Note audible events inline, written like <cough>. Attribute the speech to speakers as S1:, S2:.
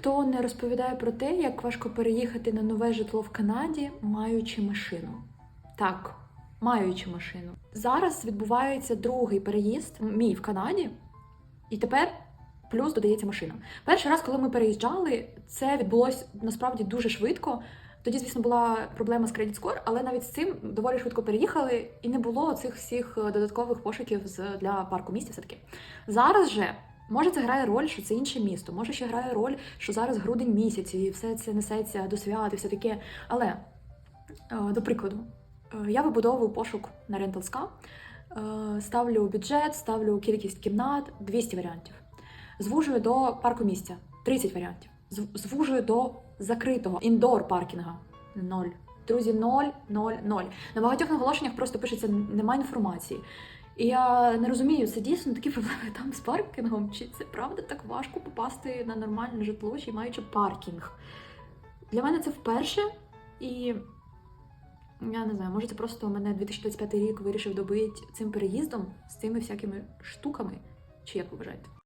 S1: ніхто не розповідає про те, як важко переїхати на нове житло в Канаді, маючи машину. Так, маючи машину. Зараз відбувається другий переїзд мій в Канаді, і тепер плюс додається машина. Перший раз, коли ми переїжджали, це відбулося насправді дуже швидко. Тоді, звісно, була проблема з Credit Score, але навіть з цим доволі швидко переїхали, і не було цих всіх е, додаткових пошуків для парку місця. Все таки зараз же. Може, це грає роль, що це інше місто. Може, ще грає роль, що зараз грудень місяць, і все це несеться до свят і все таке. Але, е, до прикладу, е, я вибудовую пошук на е, ставлю бюджет, ставлю кількість кімнат 200 варіантів. Звужую до парку місця 30 варіантів. Зв- Звужую до закритого індор паркінга 0. Друзі, 0, 0, 0. На багатьох наголошеннях просто пишеться немає інформації. І я не розумію, це дійсно такі <laughs> проблеми там з паркінгом, чи це правда так важко попасти на нормальне житло, чи маючи паркінг. Для мене це вперше, і я не знаю, може це просто мене 2025 рік вирішив добити цим переїздом з цими всякими штуками, чи як ви вважаєте?